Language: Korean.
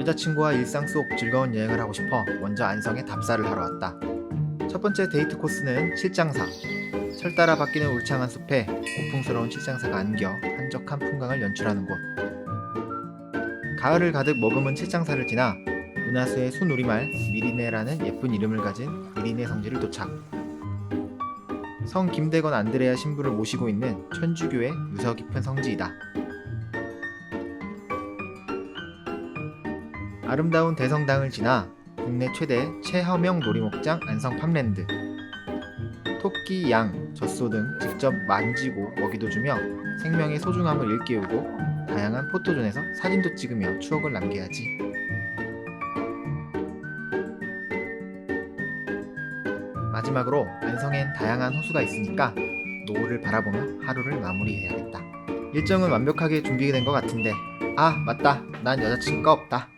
여자친구와 일상 속 즐거운 여행을 하고 싶어 먼저 안성에 답사를 하러 왔다. 첫 번째 데이트 코스는 칠장사. 철 따라 바뀌는 울창한 숲에 고풍스러운 칠장사가 안겨 한적한 풍광을 연출하는 곳. 가을을 가득 머금은 칠장사를 지나 은하수의 순우리말 미리네라는 예쁜 이름을 가진 미리네 성지를 도착. 성 김대건 안드레아 신부를 모시고 있는 천주교의 유서 깊은 성지이다. 아름다운 대성당을 지나 국내 최대 체험형 놀이목장 안성 팜랜드 토끼, 양, 젖소 등 직접 만지고 먹이도 주며 생명의 소중함을 일깨우고 다양한 포토존에서 사진도 찍으며 추억을 남겨야지. 마지막으로 안성엔 다양한 호수가 있으니까 노을을 바라보며 하루를 마무리해야겠다. 일정은 완벽하게 준비된 것 같은데 아 맞다 난 여자친구가 없다